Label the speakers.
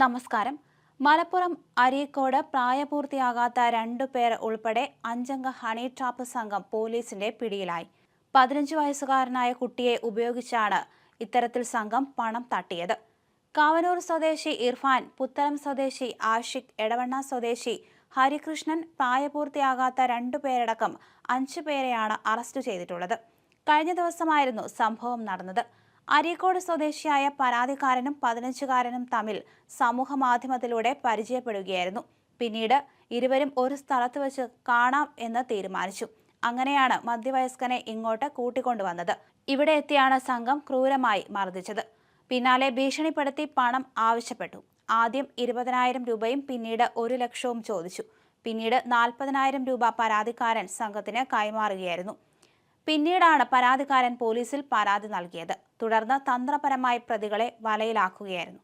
Speaker 1: നമസ്കാരം. മലപ്പുറം അരീക്കോട് പ്രായപൂർത്തിയാകാത്ത രണ്ടു പേർ ഉൾപ്പെടെ അഞ്ചംഗ ഹണി ട്രാപ്പ് സംഘം പോലീസിന്റെ പിടിയിലായി. പതിനഞ്ച് വയസ്സുകാരനായ കുട്ടിയെ ഉപയോഗിച്ചാണ് ഇത്തരത്തിൽ സംഘം പണം തട്ടിയത്. കാവനൂർ സ്വദേശി ഇർഫാൻ പുത്തലം സ്വദേശി ആഷിഖ് എടവണ്ണ സ്വദേശി ഹരികൃഷ്ണൻ പ്രായപൂർത്തിയാകാത്ത രണ്ടു പേരടക്കം അഞ്ചു പേരെയാണ് അറസ്റ്റ് ചെയ്തിട്ടുള്ളത്. കഴിഞ്ഞ ദിവസമായിരുന്നു സംഭവം നടന്നത്. അരീക്കോട് സ്വദേശിയായ പരാതിക്കാരനും പതിനഞ്ചുകാരനും തമ്മിൽ സമൂഹ മാധ്യമത്തിലൂടെ പരിചയപ്പെടുകയായിരുന്നു. പിന്നീട് ഇരുവരും ഒരു സ്ഥലത്ത് വെച്ച് കാണാം എന്ന് തീരുമാനിച്ചു. അങ്ങനെയാണ് മധ്യവയസ്കനെ ഇങ്ങോട്ട് കൂട്ടിക്കൊണ്ടുവന്നത്. ഇവിടെ എത്തിയാണ് സംഘം ക്രൂരമായി മർദ്ദിച്ചത്. പിന്നാലെ ഭീഷണിപ്പെടുത്തി പണം ആവശ്യപ്പെട്ടു. ആദ്യം ഇരുപതിനായിരം രൂപയും പിന്നീട് ഒരു ലക്ഷവും ചോദിച്ചു. പിന്നീട് നാൽപ്പതിനായിരം രൂപ പരാതിക്കാരൻ സംഘത്തിന് കൈമാറുകയായിരുന്നു. പിന്നീടാണ് പരാതിക്കാരൻ പോലീസിൽ പരാതി നൽകിയത്. തുടർന്ന് തന്ത്രപരമായി പ്രതികളെ വലയിലാക്കുകയായിരുന്നു.